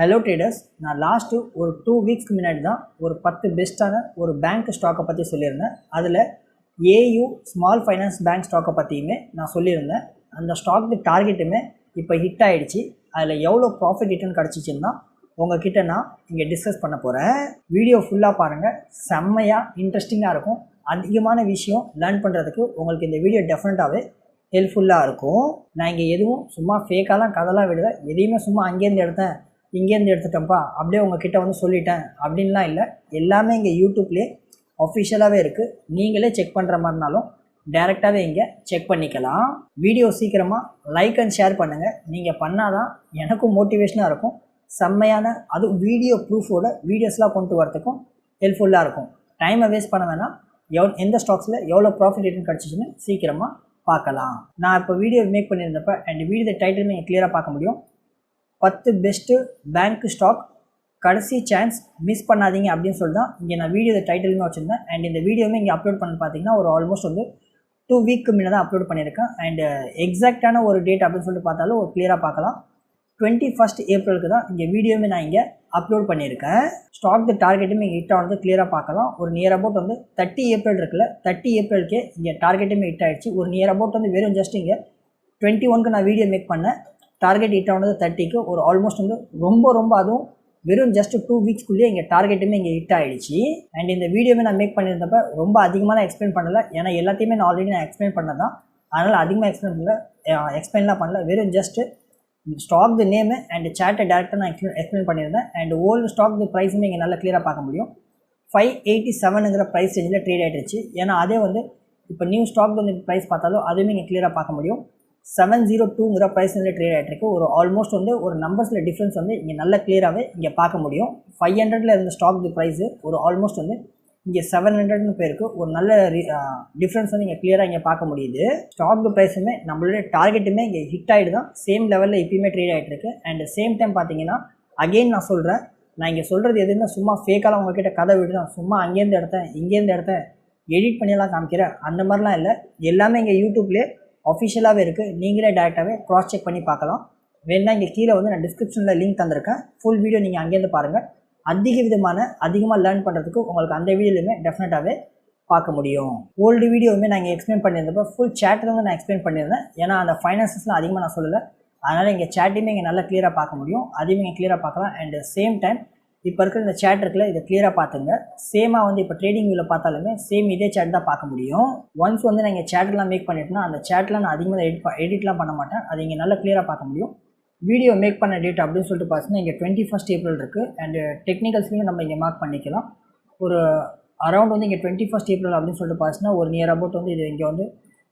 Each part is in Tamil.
ஹலோ ட்ரேடர்ஸ் நான் லாஸ்ட்டு ஒரு டூ வீக்ஸ்க்கு முன்னாடி தான் ஒரு பத்து பெஸ்ட்டான ஒரு பேங்க் ஸ்டாக்கை பற்றி சொல்லியிருந்தேன். அதில் ஏயு ஸ்மால் ஃபைனான்ஸ் பேங்க் ஸ்டாக்கை பற்றியுமே நான் சொல்லியிருந்தேன். அந்த ஸ்டாக்கு டார்கெட்டுமே இப்போ ஹிட் ஆகிடுச்சு அதில் எவ்வளோ ப்ராஃபிட் ரிட்டர்ன் கிடச்சிச்சின்னா உங்ககிட்ட நான் இங்கே டிஸ்கஸ் பண்ண போகிறேன் வீடியோ ஃபுல்லாக பாருங்கள் செம்மையாக இன்ட்ரெஸ்டிங்காக இருக்கும். அதிகமான விஷயம் லேர்ன் பண்ணுறதுக்கு உங்களுக்கு இந்த வீடியோ டெஃபினட்டாகவே ஹெல்ப்ஃபுல்லாக இருக்கும். நான் இங்கே எதுவும் சும்மா ஃபேக்காலாம் கதெல்லாம் விடுவேன் எதையுமே சும்மா அங்கேருந்து எடுத்தேன். இங்கேருந்து எடுத்துட்டோம்ப்பா அப்படியே உங்ககிட்ட வந்து சொல்லிட்டேன். அப்படின்லாம் இல்லை. எல்லாமே இங்கே யூடியூப்லேயே அஃபிஷியலாகவே இருக்குது நீங்களே செக் பண்ணுற மாதிரினாலும் டேரெக்டாகவே இங்கே செக் பண்ணிக்கலாம். வீடியோ சீக்கிரமாக லைக் அண்ட் ஷேர் பண்ணுங்கள் நீங்கள் பண்ணாதான் எனக்கும் மோட்டிவேஷனாக இருக்கும். செம்மையான அதுவும் வீடியோ ப்ரூஃபோட வீடியோஸ்லாம் கொண்டு வரதுக்கும் ஹெல்ப்ஃபுல்லாக இருக்கும். டைமை வேஸ்ட் பண்ண வேணாம். எவ் எந்த ஸ்டாக்ஸில் எவ்வளோ ப்ராஃபிட் ரிட்டர்ன் கிடச்சிச்சின்னு சீக்கிரமாக பார்க்கலாம். நான் இப்போ வீடியோ மேக் பண்ணியிருந்தப்ப அண்ட் வீடியோ டைட்டில் நீங்கள் கிளியராக பார்க்க முடியும். பத்து பெஸ்ட்டு பேங்க் ஸ்டாக் கடைசி சான்ஸ் மிஸ் பண்ணாதீங்க அப்படின்னு சொல்லி தான் இங்கே நான் வீடியோ டைட்டிலுமே வச்சுருந்தேன். அண்ட் இந்த வீடியோவுமே இங்கே அப்லோட் பண்ணி பார்த்தீங்கன்னா ஒரு ஆல்மோஸ்ட் வந்து டூ வீக்கு முன்னே தான் அப்லோட் பண்ணியிருக்கேன். அண்ட் எக்ஸாக்டான ஒரு டேட் அப்படின்னு சொல்லிட்டு பார்த்தாலும் ஒரு கிளியராக பார்க்கலாம். டுவெண்ட்டி ஃபஸ்ட் ஏப்ரலுக்கு தான் இங்கே வீடியோவுமே நான் இங்கே அப்லோட் பண்ணியிருக்கேன். ஸ்டாக் த டார்கெட்டுமே இங்கே ஹிட் ஆனது கிளியராக பார்க்கலாம். ஒரு நியர் அபவுட் வந்து தேர்ட்டி ஏப்ரல் இருக்குல்ல தேர்ட்டி ஏப்ரலுக்கே இங்கே டார்கெட்டுமே ஹிட் ஆகிடுச்சு ஒரு நியர் அபவுட் வந்து வெறும் ஜஸ்ட் இங்கே டுவெண்ட்டி ஒனுக்கு நான் வீடியோ மேக் பண்ணேன். டார்கெட் ஹிட் ஆனது தேர்ட்டிக்கு ஒரு ஆல்மோஸ்ட் வந்து ரொம்ப ரொம்ப அதுவும் வெறும் ஜஸ்ட் டூ வீக்ஸ்க்குள்ளேயே இங்கே டார்கெட்டுமே இங்கே ஹிட் ஆகிடுச்சு அண்ட் இந்த வீடியோவே நான் மேக் பண்ணியிருந்தப்ப ரொம்ப அதிகமாக நான் எக்ஸ்பிளைன் பண்ணலை. ஏன்னா எல்லாத்தையுமே நான் ஆல்ரெடி நான் எக்ஸ்பிளைன் பண்ணது தான் அதனால் அதிகமாக எக்ஸ்பிளைன் பண்ணல. எக்ஸ்பிளைன்லாம் பண்ணல. வெறும் just stock the name and சேட்டை டேரக்டாக நான் எக்ஸ்பிளைன் பண்ணியிருந்தேன். அண்ட் ஓல்டு ஸ்டாக் தி ப்ரைஸுமே இங்கே நல்லா கிளியராக பார்க்க முடியும். ஃபைவ் எயிட்டி செவனுங்கிற ப்ரைஸ் ரேஞ்சில் ட்ரேட் ஆகிடுச்சு ஏன்னா அதே வந்து இப்போ நியூ ஸ்டாக் வந்து ப்ரைஸ் பார்த்தாலும் அதுவுமே இங்கே கிளியராக பார்க்க முடியும். செவன் ஜீரோ டூங்கிற ப்ரைஸ் வந்து ட்ரேட் ஆகிட்டுருக்கு ஒரு ஆல்மோஸ்ட் வந்து ஒரு நம்பர்ஸில் டிஃப்ரென்ஸ் வந்து இங்கே நல்ல கிளியராகவே இங்கே பார்க்க முடியும். ஃபைவ் ஹண்ட்ரடில் இருந்த ஸ்டாக் ப்ரைஸு ஒரு ஆல்மோஸ்ட் வந்து இங்கே செவன் ஹண்ட்ரட்னு பேருக்கு ஒரு நல்ல டிஃப்ரென்ஸ் வந்து இங்கே கிளியராக இங்கே பார்க்க முடியுது. ஸ்டாக் ப்ரைஸுமே நம்மளுடைய டார்கெட்டுமே இங்கே ஹிட் ஆகிட்டு தான் சேம் லெவலில் இப்பயுமே ட்ரேட் ஆகிட்டு அண்ட் சேம் டைம் பார்த்தீங்கன்னா அகெயின் நான் சொல்கிறேன் நான் இங்கே சொல்கிறது எதுவுமே சும்மா ஃபேக்காலாம் உங்ககிட்ட கதை விட்டு தான் சும்மா அங்கேருந்து எடுத்தேன் இங்கேருந்து எடுத்தேன் எடிட் பண்ணியெல்லாம் காமிக்கிறேன். அந்த மாதிரிலாம் இல்லை. எல்லாமே இங்கே யூடியூப்லேயே அஃபிஷியலாகவே இருக்குது நீங்களே டேரெக்டாகவே க்ராஸ் செக் பண்ணி பார்க்கலாம். வேணா இங்கே கீழே வந்து நான் டிஸ்கிரிப்ஷனில் லிங்க் தந்திருக்கேன். ஃபுல் வீடியோ நீங்கள் அங்கேருந்து பாருங்கள் அதிக விதமான அதிகமாக லேர்ன் பண்ணுறதுக்கு உங்களுக்கு அந்த வீடியோலையுமே டெஃபினட்டாகவே பார்க்க முடியும். ஓல்டு வீடியோவுமே நான் இங்கே எக்ஸ்பிளைன் பண்ணியிருந்தப்போ ஃபுல் சேட்டில் வந்து நான் எக்ஸ்பிளைன் பண்ணியிருந்தேன். ஏன்னா அந்த ஃபைனான்சஸ்லாம் அதிகமாக நான் சொல்லலை. அதனால் இங்கே சேட்டையுமே இங்கே நல்லா கிளியராக பார்க்க முடியும். அதையுமே இங்கே கிளியராக பார்க்கலாம். அண்ட் சேம் டைம் இப்போ இருக்கிற இந்த சேட் இருக்குல்ல இதை கிளியராக பார்த்துங்க. சேமாக வந்து இப்போ ட்ரேடிங் வியூவில் பார்த்தாலுமே சேம் இதே சேட் தான் பார்க்க முடியும். ஒன்ஸ் வந்து நான் இங்கே சேட்லாம் மேக் பண்ணிட்டேன்னா அந்த சேட்டில் நான் அதிகமாக எடிட் எடிட்லாம் பண்ண மாட்டேன். அது இங்கே நல்லா கிளியராக பார்க்க முடியும். வீடியோ மேக் பண்ண டேட் அப்படின்னு சொல்லிட்டு பார்த்தீங்கன்னா இங்கே டுவெண்ட்டி ஃபஸ்ட் ஏப்ரல் இருக்குது அண்டு டெக்னிக்கல்ஸ்லையும் நம்ம இங்கே மார்க் பண்ணிக்கலாம். ஒரு அரௌண்ட் வந்து இங்கே டுவெண்ட்டி ஃபஸ்ட் ஏப்ரல் அப்படின்னு சொல்லிட்டு பார்த்தீங்கன்னா ஒரு நியர் அபவுட் வந்து இது இங்கே வந்து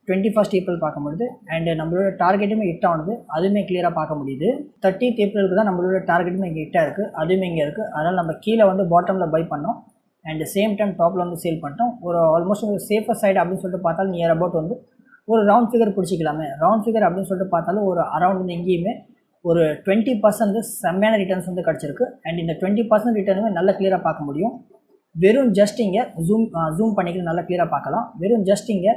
டுவெண்ட்டி ஃபஸ்ட் ஏப்ரல் பார்க்க முடியுது அண்டு நம்மளோட டார்கெட்டுமே ஹிட் ஆனது அதுவுமே கிளியராக பார்க்க முடியுது. தேர்ட்டித் ஏப்ரலுக்கு தான் நம்மளோட டார்கெட்டுமே இங்கே ஹிட்டாக இருக்குது அதுவுமே இங்கே இருக்குது அதனால் நம்ம கீழே வந்து பாட்டமில் பை பண்ணோம். அண்ட் சேம் டைம் டாப்பில் வந்து சேல் பண்ணிட்டோம். ஒரு ஆல்மோஸ்ட் ஒரு சேஃபர் சைடு அப்படின்னு சொல்லிட்டு பார்த்தாலும் நியர் அபவுட் வந்து ஒரு ரவுண்ட் ஃபிகர் பிடிச்சிக்கலாமே. ரவுண்ட் ஃபிகர் அப்படின்னு சொல்லிட்டு பார்த்தாலும் ஒரு அரௌண்ட் வந்து எங்கேயுமே ஒரு டுவெண்ட்டி பர்சன்ட் செம்மையான ரிட்டர்ன்ஸ் வந்து கிடச்சிருக்கு. அண்ட் இந்த டுவெண்ட்டி பர்சன்ட் ரிட்டர்னுமே நல்லா கிளியராக பார்க்க முடியும். வெறும் ஜஸ்ட் இங்கே ஜூம் ஜூம் பண்ணிக்கிட்டு நல்லா கிளியராக பார்க்கலாம். வெறும் ஜஸ்ட் இங்கே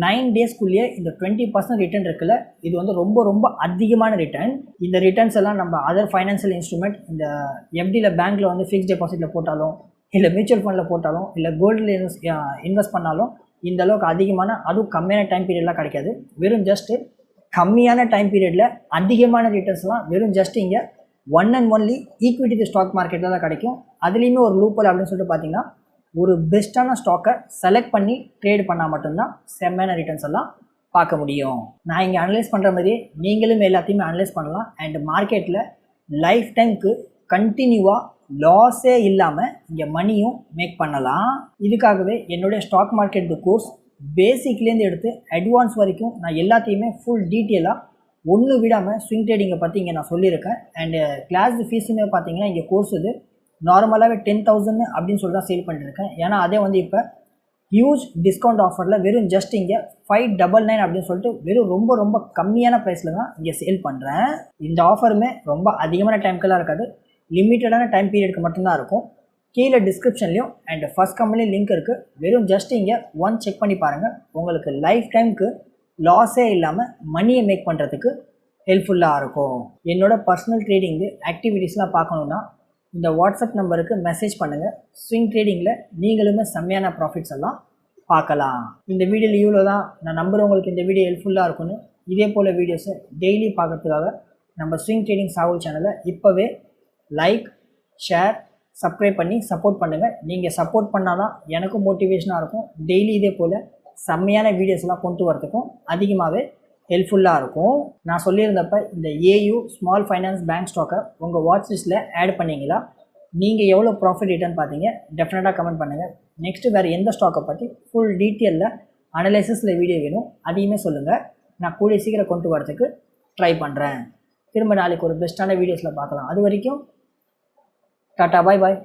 நைன் டேஸ்க்குள்ளேயே இந்த டுவெண்ட்டி பர்சன்ட் ரிட்டர்ன் இருக்குல்ல இது வந்து ரொம்ப ரொம்ப அதிகமான ரிட்டர்ன் இந்த ரிட்டர்ன்ஸ் எல்லாம் நம்ம அதர் ஃபைனான்சியல் இன்ஸ்ட்ருமெண்ட் இந்த எஃப்டியில் பேங்க்கில் வந்து ஃபிக்ஸ் டெபாசிட்டில் போட்டாலும் இல்லை மியூச்சுவல் ஃபண்டில் போட்டாலும் இல்லை கோல்டில் இன்வெஸ்ட் இன்வெஸ்ட் பண்ணாலும் இந்த அளவுக்கு அதிகமான அதுவும் கம்மியான டைம் பீரியட்லாம் கிடைக்காது. வெறும் ஜஸ்ட்டு கம்மியான டைம் பீரியடில் அதிகமான ரிட்டர்ன்ஸ்லாம் வெறும் ஜஸ்ட் இங்கே one and only equity stock மார்க்கெட்டில் தான் கிடைக்கும். அதுலேயுமே ஒரு லூப்பல் அப்படின்னு சொல்லிட்டு பார்த்தீங்கன்னா ஒரு பெஸ்ட்டான ஸ்டாக்கை செலக்ட் பண்ணி ட்ரேட் பண்ணால் மட்டும்தான் செம்மையான ரிட்டர்ன்ஸ் எல்லாம் பார்க்க முடியும். நான் இங்கே அனலைஸ் பண்ணுற மாதிரியே நீங்களும் எல்லாத்தையுமே அனலைஸ் பண்ணலாம். அண்ட் மார்க்கெட்டில் லைஃப் டைமுக்கு கண்டினியூவாக லாஸே இல்லாமல் இங்கே மணியும் மேக் பண்ணலாம். இதுக்காகவே என்னுடைய ஸ்டாக் மார்க்கெட் கோர்ஸ் பேசிக்லேருந்து எடுத்து அட்வான்ஸ் வரைக்கும் நான் எல்லாத்தையுமே ஃபுல் டீட்டெயிலாக ஒன்று விடாமல் ஸ்விங் ட்ரேடிங்கை பற்றி இங்கே நான் சொல்லியிருக்கேன். அண்டு கிளாஸ் ஃபீஸுமே பார்த்தீங்கன்னா இங்கே கோர்ஸ் இது நார்மலாகவே டென் தௌசண்ட் அப்படின்னு சொல்லி தான் சேல் பண்ணியிருக்கேன் ஏன்னா அதே வந்து இப்போ ஹியூஜ் டிஸ்கவுண்ட் ஆஃபரில் வெறும் ஜஸ்ட் இங்கே ஃபைவ் டபுள் நைன் அப்படின்னு சொல்லிட்டு வெறும் ரொம்ப ரொம்ப கம்மியான ப்ரைஸில் தான் இங்கே சேல் பண்ணுறேன் இந்த ஆஃபருமே ரொம்ப அதிகமான டைம்க்கெல்லாம் இருக்காது. லிமிட்டடான டைம் பீரியடுக்கு மட்டும்தான் இருக்கும். கீழே டிஸ்கிரிப்ஷன்லையும் அண்ட் ஃபஸ்ட் கம்பெனி லிங்க் இருக்குது வெறும் ஜஸ்ட் இங்கே ஒன் செக் பண்ணி பாருங்கள் உங்களுக்கு லைஃப் டைமுக்கு லாஸே இல்லாமல் மணியை மேக் பண்ணுறதுக்கு ஹெல்ப்ஃபுல்லாக இருக்கும். என்னோடய பர்சனல் ட்ரேடிங்கு ஆக்டிவிட்டீஸ்லாம் பார்க்கணுன்னா இந்த வாட்ஸ்அப் நம்பருக்கு மெசேஜ் பண்ணுங்கள் ஸ்விங் ட்ரேடிங்கில் நீங்களுமே செம்மையான ப்ராஃபிட்ஸ் எல்லாம் பார்க்கலாம். இந்த வீடியோவில் இவ்வளோ தான் நான் நம்புகிறேன் உங்களுக்கு இந்த வீடியோ ஹெல்ப்ஃபுல்லாக இருக்கும்னு. இதே போல் வீடியோஸை டெய்லி பார்க்குறதுக்காக நம்ம ஸ்விங் ட்ரேடிங் சாகுல் சேனலை இப்போவே லைக் ஷேர் சப்ஸ்கிரைப் பண்ணி சப்போர்ட் பண்ணுங்கள் நீங்கள் சப்போர்ட் பண்ணால் தான் எனக்கும் மோட்டிவேஷனாக இருக்கும். டெய்லி இதே போல் செம்மையான வீடியோஸ்லாம் கொண்டு வரதுக்கும் அதிகமாகவே ஹெல்ப்ஃபுல்லாக இருக்கும். நான் சொல்லியிருந்தப்ப இந்த ஏயு ஸ்மால் ஃபைனான்ஸ் பேங்க் ஸ்டாக்கை உங்கள் வாட்ச் லிஸ்ட்டில் ஆட் பண்ணீங்களா? நீங்கள் எவ்வளோ ப்ராஃபிட் ரிட்டர்ன் பார்த்தீங்க? டெஃபினட்டாக கமெண்ட் பண்ணுங்கள் நெக்ஸ்ட்டு வேறு எந்த ஸ்டாக்கை பற்றி ஃபுல் டீட்டெயிலில் அனலைசிஸில் வீடியோ வேணும் அதையுமே சொல்லுங்கள் நான் கூடிய சீக்கிரம் கொண்டு வரதுக்கு ட்ரை பண்ணுறேன் திரும்ப நாளைக்கு ஒரு பெஸ்ட்டான வீடியோஸில் பார்க்கலாம். அது வரைக்கும் டாட்டா பாய் பாய்